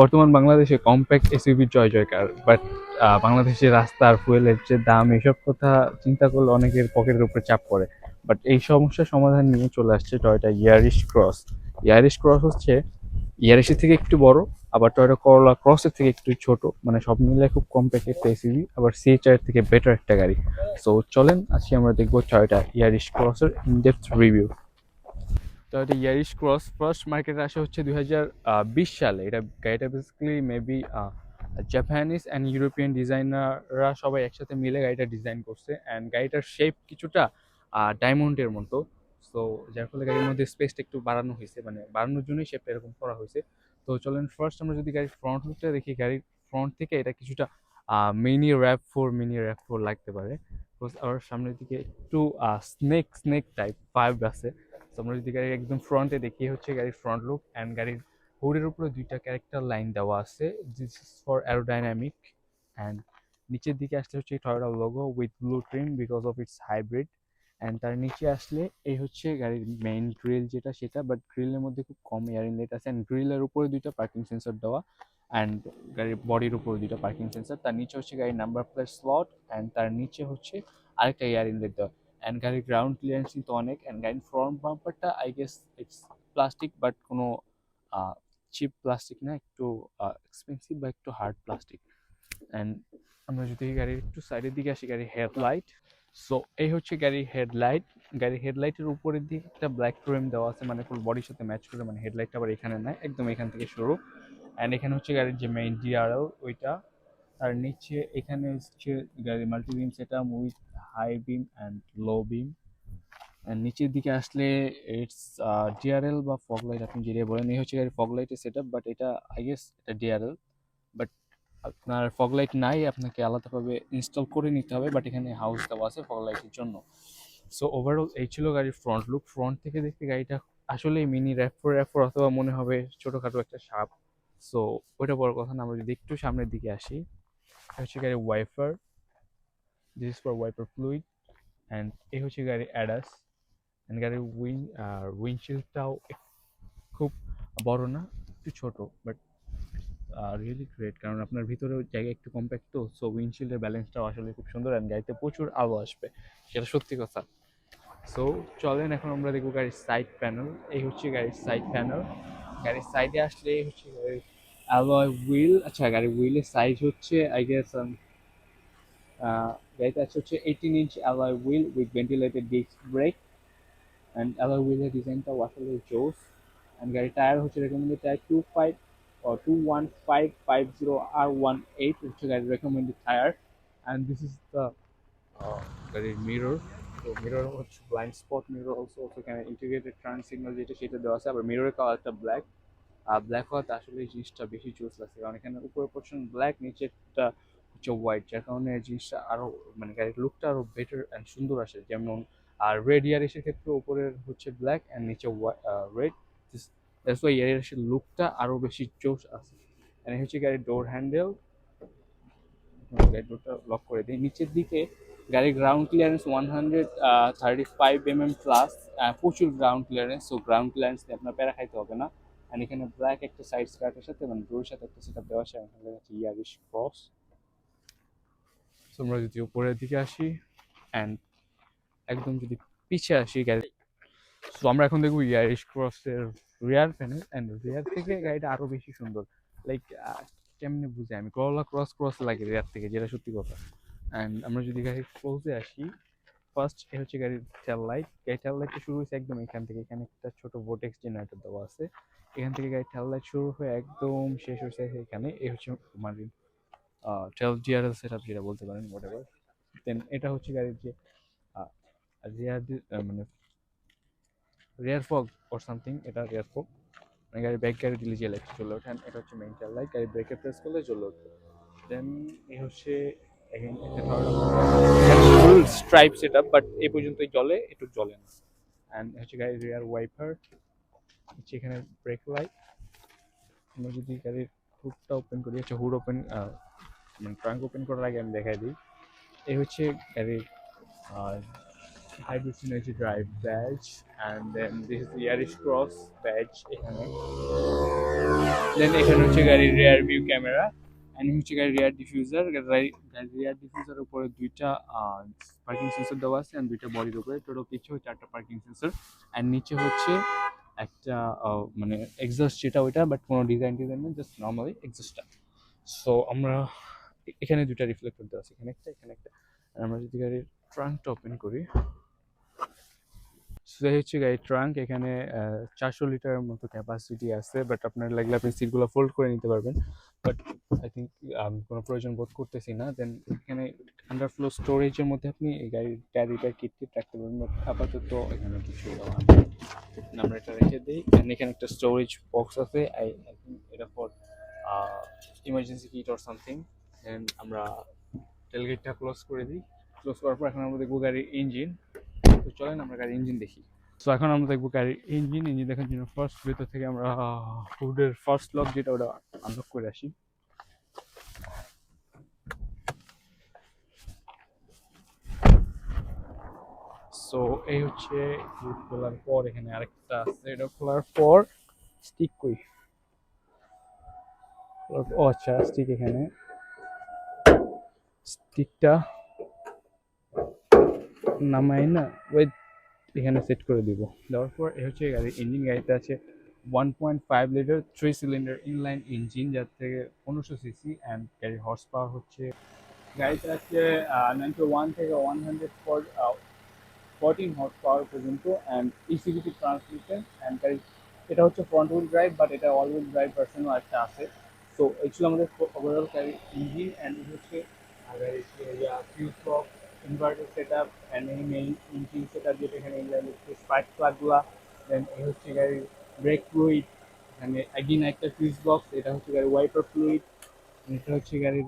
বর্তমান বাংলাদেশে compact SUV জয় জয়কার বাট বাংলাদেশের রাস্তার ফুয়েলের যে দাম এইসব কথা চিন্তা করলে অনেকের পকেটের উপরে চাপ পড়ে। বাট এই সমস্যার সমাধান নিয়ে চলে আসছে Toyota Yaris cross Yaris cross হচ্ছে ইয়ারিশের থেকে একটু বড়, আবার টয়টা করলা ক্রসের থেকে একটু ছোট মানে সব মিলে খুব কম্প্যাক্ট একটা এসইউভি আবার সিএচআর থেকে বেটার একটা গাড়ি। সো চলেন, আজকে আমরা দেখব টয়টা ইয়ারিশ ক্রসের in depth review Toyota Yaris cross, first মার্কেটে আসা হচ্ছে দুই হাজার বিশ সালে। এটা গাড়িটা basically maybe Japanese and European ডিজাইনাররা সবাই একসাথে মিলে গাড়িটা ডিজাইন করছে। অ্যান্ড গাড়িটার শেপ কিছুটা ডায়মন্ডের মতো। সো যার ফলে গাড়ির মধ্যে স্পেসটা একটু বাড়ানো হয়েছে। মানে বাড়ানোর জন্যই শেপটা এরকম করা হয়েছে। তো চলেন ফার্স্ট আমরা যদি গাড়ির ফ্রন্ট লুকটা দেখি, গাড়ির ফ্রন্ট থেকে এটা কিছুটা mini RAV four mini RAV four লাগতে পারে। আবার সামনের দিকে একটু স্নেক স্নেক টাইপ ফাইভ আছে। তো আমরা যদি গাড়ির একদম ফ্রন্টে দেখি, হচ্ছে গাড়ির ফ্রন্ট লুক অ্যান্ড গাড়ির হুডের উপরে দুইটা ক্যারেক্টার লাইন দেওয়া আছে। This is for aerodynamic and নিচের দিকে আসলে হচ্ছে Toyota logo with blue trim because of its hybrid and তার নিচে আসলে এই হচ্ছে গাড়ির মেইন গ্রিল যেটা সেটা বাট গ্রিলের মধ্যে খুব কম এয়ার ইনলেট আছে অ্যান্ড গ্রিলের উপরে দুইটা পার্কিং সেন্সর দেওয়া অ্যান্ড গাড়ির বডির উপরে দুইটা পার্কিং সেন্সর তার নিচে হচ্ছে গাড়ির নাম্বার প্লেট স্লট অ্যান্ড তার নিচে হচ্ছে আরেকটা এয়ার ইনলেট দেওয়া। অ্যান্ড গাড়ির গ্রাউন্ড ক্লিয়ারেন্স কিন্তু অনেক অ্যান্ড গাড়ির front বাম্পারটা I guess its plastic but কোনো চিপ প্লাস্টিক না, একটু এক্সপেন্সিভ বা একটু হার্ড প্লাস্টিক অ্যান্ড আমরা যদি গাড়ির একটু সাইডের দিকে আসি, গাড়ির হেডলাইট সো এই হচ্ছে গাড়ির হেডলাইট গাড়ির হেডলাইটের উপরের দিকে একটা ব্ল্যাক ফ্রেম দেওয়া আছে মানে ফুল বডির সাথে ম্যাচ করে মানে হেডলাইটটা আবার এখানে নাই, একদম এখান থেকে শুরু. অ্যান্ড এখানে হচ্ছে গাড়ির যে মেইন ডিআরএল ওইটা। আর নিচে এখানে হচ্ছে গাড়ির মাল্টি বিম সেটা with high beam and low beam নিচের দিকে আসলে ইটস ডিআরএল বা ফগ লাইট আপনি যেটা বলেন, এই হচ্ছে গাড়ির ফগ লাইটের সেট বাট এটা আই গেস এটা ডিআরএল বাট আপনার ফগ লাইট নাই, আপনাকে আলাদাভাবে ইনস্টল করে নিতে হবে বাট এখানে হাউস দেওয়া আছে ফগ লাইটের জন্য। সো ওভারঅল এই ছিল গাড়ির ফ্রন্ট লুক ফ্রন্ট থেকে দেখতে গাড়িটা আসলে মিনি র্যাফোর র্যাফোর অথবা মনে হবে ছোটোখাটো একটা সাপ। সো ওইটা বড় কথা না, আমরা যদি একটু সামনের দিকে আসি হচ্ছে গাড়ির wiper this is for wiper fluid and এই হচ্ছে গাড়ির অ্যাডাস অ্যান্ড গাড়ির উইন আর উইন্ডশিল্ডটাও খুব বড় না, একটু ছোট বাট রিয়েলি গ্রেট কারণ আপনার ভিতরেও জায়গা একটু কম্প্যাক্ট তো সো উইন্ডশিল্ডের ব্যালেন্সটাও আসলে খুব সুন্দর অ্যান্ড গাড়িতে প্রচুর আলো আসবে, সেটা সত্যি কথা। সো চলেন এখন আমরা দেখব গাড়ির সাইড প্যানেল এই হচ্ছে গাড়ির সাইড প্যানেল গাড়ির সাইডে আসলে এই হচ্ছে গাড়ির অ্যালয় হুইল আচ্ছা গাড়ির হুইলের সাইজ হচ্ছে আই গেস গাড়িতে আছে হচ্ছে eighteen inch alloy wheel with ventilated disc brake and alloy হুইলের ডিজাইনটাও আসলে জোস। অ্যান্ড গাড়ির টায়ার হচ্ছে recommended tyre two five two one five five zero R one eight হচ্ছে গাড়ির recommended tyre and this is the গাড়ির মিরর তো মিরর হচ্ছে ব্লাইন্ড স্পট মিরর অলসো এখানে ইন্টিগ্রেটেড ট্রান্স সিগন্যাল যেটা সেটা দেওয়া আছে। আবার মিররের কালারটা ব্ল্যাক আর ব্ল্যাক হওয়াতে আসলে এই জিনিসটা বেশি চুজ লাগছে। কারণ এখানে উপরের পোর্শন ব্ল্যাক নিচেরটা হচ্ছে হোয়াইট যার কারণে জিনিসটা আরও মানে গাড়ির লুকটা আরও বেটার অ্যান্ড সুন্দর আসে। যেমন, আর রেড ইয়ারিসের ক্ষেত্রে উপরের হচ্ছে ব্ল্যাক অ্যান্ড নিচে রেড দ্যাটস ওয়াই ইয়ারিসের লুকটা আরও বেশি জোশ আসে। এখানে হচ্ছে গাড়ির ডোর হ্যান্ডেল গাড়ির ডোরটা লক করে দিই। নিচের দিকে গাড়ির ground clearance one hundred thirty five M M plus প্রচুর ground clearance so ground clearance দিয়ে আপনার প্যারা খাইতে হবে না। অ্যান্ড এখানে ব্ল্যাক একটা সাইড স্কার্টের সাথে মানে ডোরের সাথে একটা সেটা দেওয়া আছে। হচ্ছে ইয়ারিশ ক্রস সো আমরা যদি উপরের দিকে আসি অ্যান্ড একদম যদি পিছিয়ে আসি গাড়ি সো আমরা এখন দেখব ইয়ারিশ ক্রসের রিয়ার প্যানেল অ্যান্ড রিয়ার থেকে গাড়িটা আরও বেশি সুন্দর। লাইক কেমনি বুঝে আমি করলা ক্রস ক্রস লাগে রিয়ার থেকে, যেটা সত্যি কথা। অ্যান্ড আমরা যদি গাড়ির ক্লোজে আসি ফার্স্ট এ হচ্ছে গাড়ির টেল লাইট গাড়ির টেল লাইটটা শুরু হয়েছে একদম এখান থেকে। এখানে একটা ছোট ভোটেক্স জেনারেটর দেওয়া আছে। এখান থেকে গাড়ির টেল লাইট শুরু হয়ে একদম শেষ হয়েছে এখানে। এ হচ্ছে মানে টেল জিআরএল সেট আপ যেটা বলতে পারেন হোয়াট এভার দেন এটা হচ্ছে গাড়ির যে রিয়ার মানে রিয়ার ফগ অর সামথিং এটা রেয়ার ফগ মানে গাড়ির ব্যাক গাড়ি দিলে যে লাইটটা চলে ওঠে এটা হচ্ছে মেইন টেল লাইট গাড়ির ব্রেকে প্রেস করলে চলে উঠবে দেন এ হচ্ছে full stripe set up but এই পর্যন্তই জলে একটু জ্বলে না। অ্যান্ড হচ্ছে গাড়ির রিয়ার ওয়াইপার হচ্ছে এখানে ব্রেক লাইট আমরা যদি গাড়ির হুডটা ওপেন করি, হচ্ছে হুড ওপেন মানে ট্রাঙ্ক ওপেন করার আগে আমি দেখাই দিই। এই হচ্ছে গাড়ির হাইড্রোসিন হচ্ছে drive badge and then this is Yaris cross badge এখানে। দেন এখানে হচ্ছে গাড়ির রিয়ার ভিউ ক্যামেরা অ্যান্ড হচ্ছে গাড়ির রিয়ার ডিফিউজার গাড়ির রিয়ার ডিফিউজার উপরে দুইটা পার্কিং সেন্সর দেওয়া আছে অ্যান্ড দুইটা বডির উপরে। টোটাল হচ্ছে চারটা পার্কিং সেন্সর অ্যান্ড নিচে হচ্ছে একটা মানে এক্সস্ট যেটা ওইটা বাট কোনো ডিজাইন ডিজাইন না জাস্ট নর্মালি এক্সস্টটা সো আমরা এখানে দুইটা রিফ্লেক্টর দেওয়া আছে, এখানে একটা এখানে একটা। আর আমরা যদি গাড়ির ট্রাঙ্কটা ওপেন করি সেটা হচ্ছে গাড়ির ট্রাঙ্ক এখানে চারশো লিটারের মতো ক্যাপাসিটি আছে বাট আপনার লাগলে আপনি সিটগুলো ফোল্ড করে নিতে পারবেন। বাট আই থিঙ্ক আমি, কোনো প্রয়োজন বোধ করতেছি না। দেন এখানে আন্ডারফ্লো স্টোরেজের মধ্যে আপনি এই গাড়ির ট্যারিটার কিট কিট রাখতে পারবেন। বাট আপাতত এখানে কিছু। আমরা এটা রেখে দিই। And এখানে একটা স্টোরেজ বক্স আছে। আই আই থিঙ্ক এটা for emergency kit or something then আমরা টেলগেটটা ক্লোজ করে দিই। ক্লোজ করার পর এখন আমরা দেখব গাড়ির ইঞ্জিন তো চলেন আমরা গাড়ির ইঞ্জিন দেখি। তো এখন আমরা দেখব গাড়ির ইঞ্জিন ইঞ্জিন দেখার জন্য ফার্স্ট ভিতর থেকে আমরা হুডের ফার্স্ট লক যেটা ওটা আনলক করে আসি। সো এই হচ্ছে হুড খোলার পর এখানে আরেকটা আছে। এটা খোলার পর স্টিক কই ও আচ্ছা স্টিক এখানে। স্টিকটা নামাই না ওয়েট এখানে সেট করে দিব। দেওয়ার পর এ হচ্ছে গাড়ির ইঞ্জিন গাড়িতে আছে one point five litre three cylinder inline engine যার থেকে পনেরোশো সিসি অ্যান্ড গাড়ির হর্স পাওয়ার হচ্ছে। গাড়িতে আছে নাইনটি ওয়ান থেকে one hundred four fourteen horse power পর্যন্ত অ্যান্ড ইসিবিটি ট্রান্সমিশন অ্যান্ড গাড়ি এটা হচ্ছে ফ্রন্ট হুইল ড্রাইভ বাট এটা অল হুইল ড্রাইভ ভার্সনও একটা আছে। তো এই ছিল আমাদের ওভারঅল গাড়ির ইঞ্জিন অ্যান্ড হচ্ছে আর গাড়ির fuse box inverter set up and এই মেইন ইঞ্জিন সেট আপ যেটা এখানে স্পার্ক প্লাগগুলা দেন এই হচ্ছে গাড়ির ব্রেক ফ্লুইড এখানে একদিন একটা ফিউজ বক্স এটা হচ্ছে গাড়ির ওয়াইপার ফ্লুইড এটা হচ্ছে গাড়ির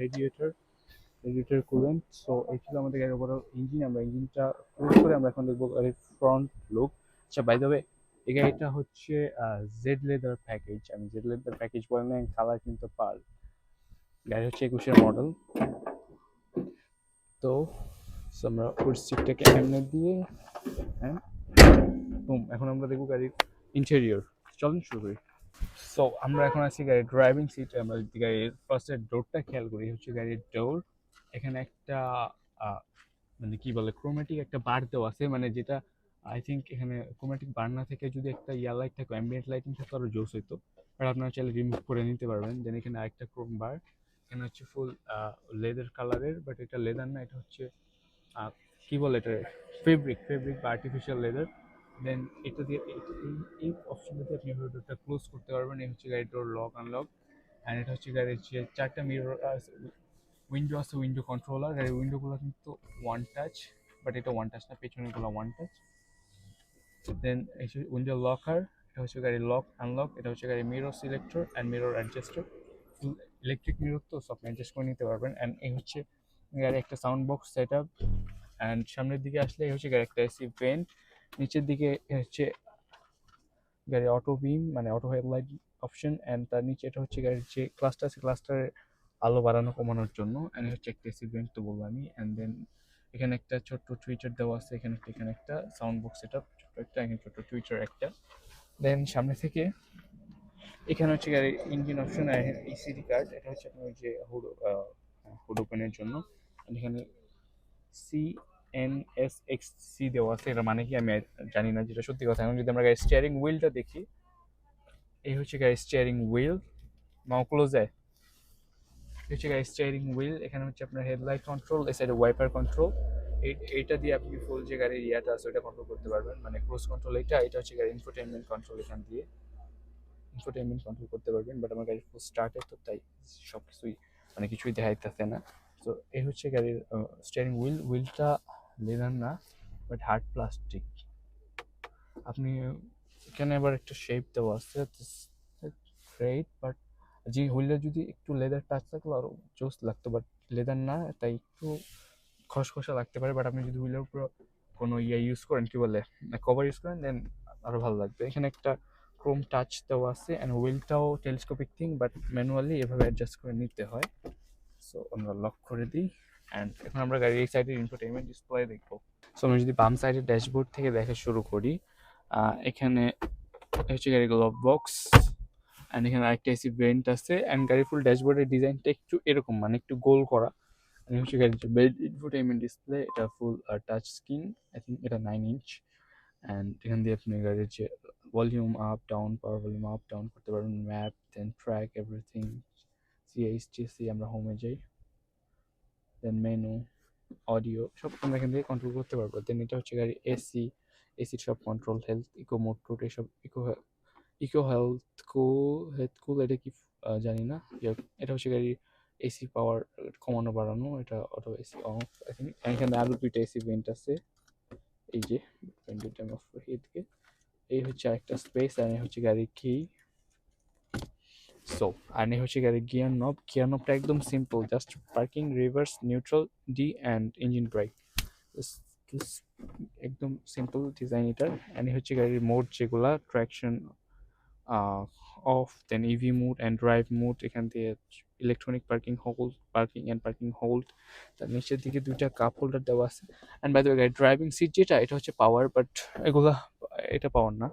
রেডিয়েটর রেডিয়েটর কুলেন্ট সো এই ছিল আমাদের গাড়ির ওভারঅল ইঞ্জিন আমরা ইঞ্জিনটা ক্লোজ করে আমরা এখন দেখব গাড়ির ফ্রন্ট লুক আচ্ছা বাই দ্য ওয়ে এই গাড়িটা হচ্ছে জেড লেদার প্যাকেজ আমি জেড লেদার প্যাকেজ বলে না কালার কিন্তু পার গাড়ি হচ্ছে একুশের মডেল তো আমরা ফুড সিটটাকে এমনি দিয়ে হ্যাঁ এখন আমরা দেখব গাড়ির ইন্টেরিয়র চলুন শুরু করি। সো আমরা এখন আছি গাড়ির ড্রাইভিং সিট আমরা যদি গাড়ির ফার্স্টের ডোরটা খেয়াল করি হচ্ছে গাড়ির ডোর এখানে একটা মানে কি বলে ক্রোমেটিক একটা বার দেওয়া আছে মানে যেটা আই থিঙ্ক এখানে ক্রোমেটিক বার না থেকে যদি একটা ইয়ার লাইট থাকে অ্যাম্বিয়েন্ট লাইটিং থাকতো আরও জোস হইতো। আর আপনারা চাইলে রিমুভ করে নিতে পারবেন। দেন এখানে আরেকটা ক্রোম বার এখানে হচ্ছে ফুল লেদার কালারের বাট এটা লেদার না, এটা হচ্ছে কি বলে এটা? ফেব্রিক ফেব্রিক বা আর্টিফিশিয়াল লেদার দেন এটা দিয়ে, এই- এই আপনি ডোরটা ক্লোজ করতে পারবেন। এই হচ্ছে গাড়ির ডোর লক আনলক অ্যান্ড এটা হচ্ছে গাড়ির যে চারটা মিরর উইন্ডো আছে উইন্ডো কন্ট্রোলার গাড়ির উইন্ডোগুলো কিন্তু ওয়ান টাচ বাট এটা ওয়ান টাচ না পেছনেগুলো ওয়ান টাচ দেন এই উইন্ডো লকার এটা হচ্ছে গাড়ির লক আনলক এটা হচ্ছে গাড়ির mirror selector and mirror adjuster electric mirror তো সব অ্যাডজাস্ট করে নিতে পারবেন। অ্যান্ড এই হচ্ছে গাড়ির একটা sound box set up and সামনের দিকে আসলে এই হচ্ছে গাড়ির একটা এসি ভেন্ট নিচের দিকে হচ্ছে গাড়ির অটো বিম মানে অটো হেডলাইট অপশন অ্যান্ড তার নিচে এটা হচ্ছে গাড়ির যে ক্লাসটা আছে ক্লাসটার আলো বাড়ানো কমানোর জন্য। অ্যান্ড হচ্ছে একটা এসি ভেন্ট তো বলব আমি। অ্যান্ড দেন এখানে একটা ছোট্ট টুইটার দেওয়া আছে। এখানে একটা এখানে একটা সাউন্ড বক্স সেট আপ ছোট্ট একটা, এখানে ছোট্ট টুইটার একটা। দেন সামনে থেকে এখানে হচ্ছে গাড়ির ইঞ্জিন অপশন আর ইসিডি কার্ড এটা হচ্ছে আপনার যে হুড হুড ওপেনের জন্য। এখানে C N S X C দেওয়া আছে, এটা মানে কি আমি জানি না যেটা সত্যি কথা। এখন যদি আমরা গাড়ির স্টিয়ারিং হুইলটা দেখি, এই হচ্ছে গাড়ির স্টিয়ারিং হুইল মাও ক্লোজে এই হচ্ছে গাড়ির স্টিয়ারিং হুইল এখানে হচ্ছে আপনার হেডলাইট কন্ট্রোল এই সাইডে ওয়াইপার কন্ট্রোল এইটা দিয়ে আপনি ফুল যে গাড়ির ইয়াটা আছে ওটা কন্ট্রোল করতে পারবেন। মানে ক্রুজ কন্ট্রোল এটা এটা হচ্ছে গাড়ির ইনফোটেনমেন্ট কন্ট্রোল এখান দিয়ে। ইনফোটেনমেন্ট কন্ট্রোল করতে পারবেন বাট আমার গাড়ি ফুল স্টার্টেড তো তাই সব কিছুই মানে কিছুই দেখাইতেছে না। তো এই হচ্ছে গাড়ির স্টিয়ারিং হুইল হুইলটা লেদার না বাট হার্ড প্লাস্টিক আপনি এখানে আবার একটা শেপ দেওয়া আছে গ্রেট বাট যে হুইলটা যদি একটু লেদার টাচ থাকল আরও জোস লাগতো বাট লেদার না, তাই একটু খসখসা লাগতে পারে বাট আপনি যদি হুইলের উপর কোনো ইয়ে ইউজ করেন, কি বলে কভার ইউজ করেন দেন আরও ভালো লাগবে। এখানে একটা ক্রোম টাচ দেওয়া আছে অ্যান্ড হুইলটাও টেলিস্কোপিক থিং বাট ম্যানুয়ালি এভাবে অ্যাডজাস্ট করে নিতে হয়। সো আমরা লক করে দিই অ্যান্ড এখন আমরা গাড়ির এই সাইডের ইনফোটেইনমেন্ট ডিসপ্লে দেখব। সো আমরা যদি বাম সাইডের ড্যাশবোর্ড থেকে দেখা শুরু করি এখানে হচ্ছে গাড়ির গ্লোভ বক্স অ্যান্ড এখানে আরেকটা এসি ভেন্ট আছে অ্যান্ড গাড়ির ফুল ড্যাশবোর্ডের ডিজাইনটা একটু এরকম মানে একটু গোল করা। হচ্ছে গাড়ির যে বেড ইনফোটেইনমেন্ট ডিসপ্লে এটা full touch screen I think এটা নাইন ইঞ্চ অ্যান্ড এখান দিয়ে আপনি গাড়ির যে volume up down power volume up down করতে পারবেন ম্যাপ দেন ট্র্যাক এভরিথিং সিএইচটিসি আমরা হোমে যাই। দেন মেনু অডিও সব আমরা এখান থেকে কন্ট্রোল করতে পারব। দেন এটা হচ্ছে গাড়ি এসি এসির সব কন্ট্রোল হেলথ ইকো মোড টোড এসব ইকো ইকো হেলথ কো হেলথ কুল এটা কি জানি না। এটা হচ্ছে গাড়ির এসি পাওয়ার কমানো, বাড়ানো, এটা auto AC off I think এখানে আরও দুইটা এসি ভেন্ট আছে। এই যে ভেন্টটা আমি অফ করে এই হচ্ছে আরেকটা স্পেস আর এই হচ্ছে গাড়ির কি সো আর এই হচ্ছে গাড়ির গিয়ার নব গিয়ার নবটা একদম simple just parking reverse neutral D and engine brake একদম সিম্পল ডিজাইন এটার। অ্যান্ড এই হচ্ছে গাড়ির মোড যেগুলা traction off then EV mode and drive mode এখান থেকে electronic parking hold parking and parking hold তার নিচের দিকে দুইটা কাপ হোল্ডার দেওয়া আছে। And by the driving seat যেটা, এটা হচ্ছে পাওয়ার বাট এগুলা এটা পাওয়ার না।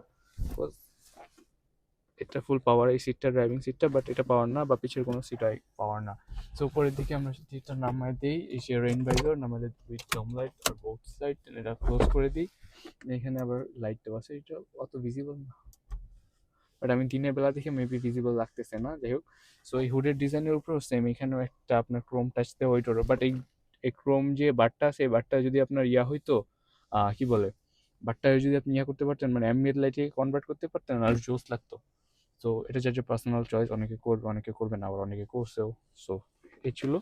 এটা ফুল পাওয়ার এই সিটটা ড্রাইভিং সিটটা বাট এটা পাওয়ার না, বা পিছের কোনো সিট পাওয়ার না। সো উপরের দিকে আমরা যদি এটা নামাই দিই, এই যে রেইন বাইজার নামালে উইথ ডম লাইট আর বোথ সাইড এটা ক্লোজ করে দিই। এখানে আবার লাইট দেওয়া আছে, এটা অত ভিজিবল না। বাট আমি দিনের বেলা দেখে মেবি ভিজিবল লাগতেছে না, যাই হোক। সো এই হুডের ডিজাইনের উপরেও সেম এখানেও একটা আপনার ক্রোম টাচ দেওয়া ওইটারও বাট এই ক্রোম যে বারটা আছে, এই বারটা যদি আপনার ইয়া হইতো কি বলে? বারটা যদি আপনি ইয়া করতে পারতেন মানে অ্যাম্বিয়েন্ট লাইটে কনভার্ট করতে পারতেন, আর জোস লাগতো। তো এটা যার যে পার্সোনাল চয়েস অনেকে করবে অনেকে করবে না, আবার অনেকে করছেও। সো এই ছিল।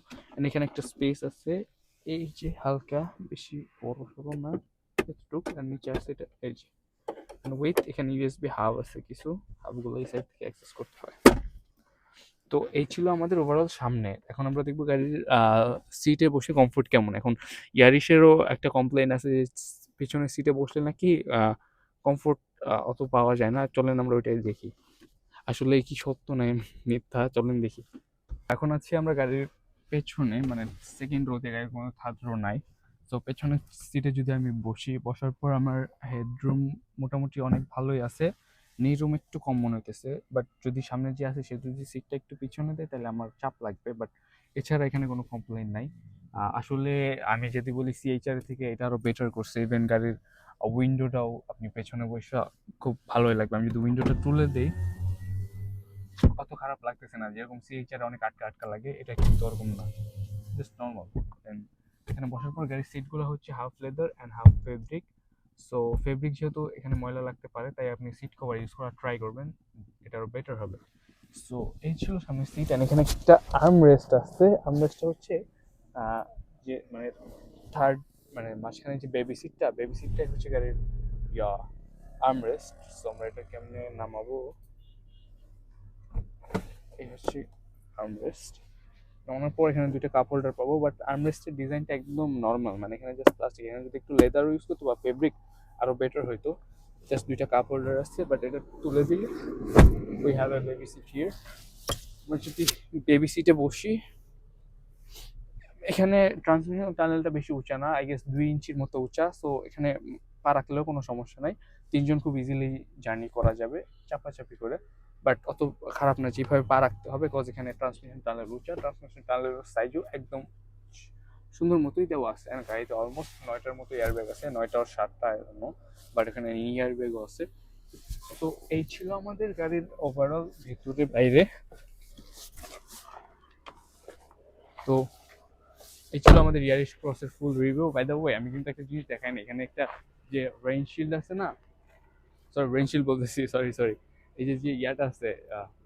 এখানে একটা স্পেস আছে। এই যে হালকা, বেশি বড় সড়ো না, এতটুক, আর নিচে আছে এটা, এই যে। উইথ এখানে ইউএসবি হাব আছে কিছু। হাবগুলো এই সাইড থেকে অ্যাক্সেস করতে হয়। তো এই ছিল আমাদের ওভারঅল সামনে। এখন আমরা দেখব গাড়ির সিটে বসে কমফোর্ট কেমন। এখন ইয়ারিশেরও একটা কমপ্লেন আছে পিছনের সিটে বসলে নাকি কমফোর্ট অত পাওয়া যায় না। চলেন আমরা ওইটাই দেখি। আসলে কি সত্য নাই মিথ্যা? চলেন দেখি। এখন আছি আমরা গাড়ির পেছনে মানে সেকেন্ড রোতে গাড়ির কোনো থার্ড রো নাই। তো পেছনের সিটে যদি আমি বসি, বসার পর আমার হেডরুম মোটামুটি অনেক ভালোই আছে। নি রুম একটু কম মনে হইতেছে বাট যদি সামনে যে আছে, সে যদি সিটটা একটু পিছনে দেয়, তাহলে আমার চাপ লাগবে। বাট এছাড়া এখানে কোনো কমপ্লেন নাই। আসলে আমি যদি বলি সিএইচআর থেকে এটা আরও বেটার করছে। ইভেন গাড়ির উইন্ডোটাও আপনি পেছনে বসে খুব ভালোই লাগবে। আমি যদি উইন্ডোটা তুলে দেই, অত খারাপ লাগতেছে না। যেরকম সিএইচআর অনেক আটকা আটকা লাগে, এটা কিন্তু ওরকম না। জাস্ট নর্মাল এখানে বসার পর গাড়ির সিটগুলো হচ্ছে half leather and half fabric so fabric যেহেতু এখানে ময়লা লাগতে পারে, তাই আপনি সিট কভার ইউজ করা ট্রাই করবেন। এটা আরও বেটার হবে। সো এই ছিল সামনে সিট অ্যান্ড এখানে একটা আর্ম রেস্ট আছে। আর্ম রেস্টটা হচ্ছে যে মানে থার্ড মানে মাঝখানে যে বেবি সিটটা বেবি সিটটাই হচ্ছে গাড়ির ইয়া আর্ম রেস্ট সো আমরা এটা কেমনে নামাবো? এই হচ্ছে আর্মরেস্ট নামানোর পর এখানে দুইটা কাপ হোল্ডার পাবো বাট আর্মরেস্টের ডিজাইনটা একদম নর্মাল মানে এখানে জাস্ট প্লাস্টিক এখানে যদি একটু লেদার ইউজ করতো বা ফেব্রিক আরও বেটার হইতো। জাস্ট দুইটা কাপ হোল্ডার আসছে বাট এটা তুলে দিলে we have a baby seat here আমরা যদি বেবি সিটে বসি। এখানে ট্রান্সমিশন টানেলটা বেশি উঁচা না আই গেস দুই ইঞ্চির মতো উঁচা সো এখানে পা রাখলেও কোনো সমস্যা নাই। তিনজন খুব ইজিলি জার্নি করা যাবে, চাপাচাপি করে। বাট অত খারাপ না যেভাবে পা রাখতে হবে কজ এখানে ট্রান্সমিশন টানেল উঁচা, ট্রান্সমিশন টানেলের সাইজও একদম সুন্দর মতোই দেওয়া আছে। গাড়িতে অলমোস্ট নয়টার মতো এয়ারব্যাগ আছে, নয়টা আর সাতটা এখনও বাট এখানে এয়ারব্যাগও আছে। তো এই ছিল আমাদের গাড়ির ওভারঅল ভিতরে বাইরে। তো এই ছিল আমাদের ইয়ারিশ ক্রসের full review by the way আমি কিন্তু একটা জিনিস দেখাই না এখানে একটা যে রেইন শিল্ড আছে না? সরি রেইন শিল্ড বলতেছি সরি সরি এই যে যে ইয়াটা আছে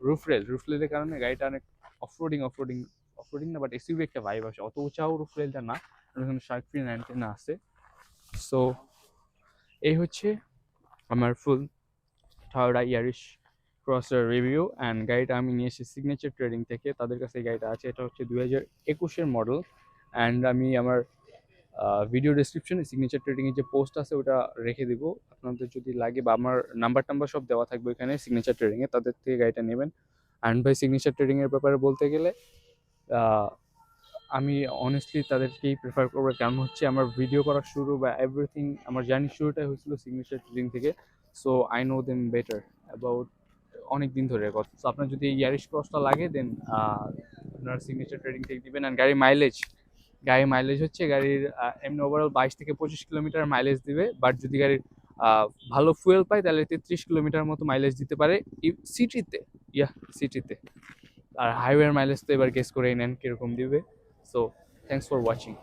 রুফ রেল রুফ রেলের কারণে গাড়িটা অনেক অফরোডিং অফরোডিং অফরোডিং না বাট এসইউভি একটা ভাইব আসে। অত উঁচাও রুফ রেলটা না। এখানে শার্ক ফ্রি অ্যান্টেনা আছে। সো এই হচ্ছে আমার ফুল থার্ড ইয়ারিশ ক্রসের রিভিউ অ্যান্ড গাড়িটা আমি নিয়ে এসেছি সিগনেচার ট্রেডিং থেকে। তাদের কাছে এই গাড়িটা আছে। এটা হচ্ছে দুই হাজার একুশের মডেল অ্যান্ড আমি আমার ভিডিও ডিসক্রিপশনে সিগনেচার ট্রেডিংয়ের যে পোস্ট আছে, ওটা রেখে দিব। আপনাদের যদি লাগে বা আমার নাম্বার টাম্বার সব দেওয়া থাকবে এখানে সিগনেচার ট্রেডিংয়ে তাদের থেকে গাড়িটা নেবেন। অ্যান্ড ভাই সিগনেচার ট্রেডিংয়ের ব্যাপারে বলতে গেলে আমি অনেস্টলি তাদেরকেই প্রেফার করব। কারণ হচ্ছে আমার ভিডিও করা শুরু বা এভরিথিং আমার জার্নি শুরুটাই হয়েছিল সিগনেচার ট্রেডিং থেকে। So I know them better about অনেক দিন ধরে কথা। সো আপনার যদি ইয়ারিশ ক্রসটা লাগে দেন আপনার সিগনেচার ট্রেডিং থেকে দিবেন। অ্যান্ড গাড়ির মাইলেজ গাড়ির মাইলেজ হচ্ছে, গাড়ির এমনি ওভারঅল বাইশ থেকে পঁচিশ কিলোমিটার মাইলেজ দিবে বাট যদি গাড়ির ভালো ফুয়েল পায়, তাহলে তেত্রিশ কিলোমিটার মতো মাইলেজ দিতে পারে সিটিতে ইয়া সিটিতে আর হাইওয়ের মাইলেজ তো এবার গেস করেই নেন কীরকম দিবে। So thanks for watching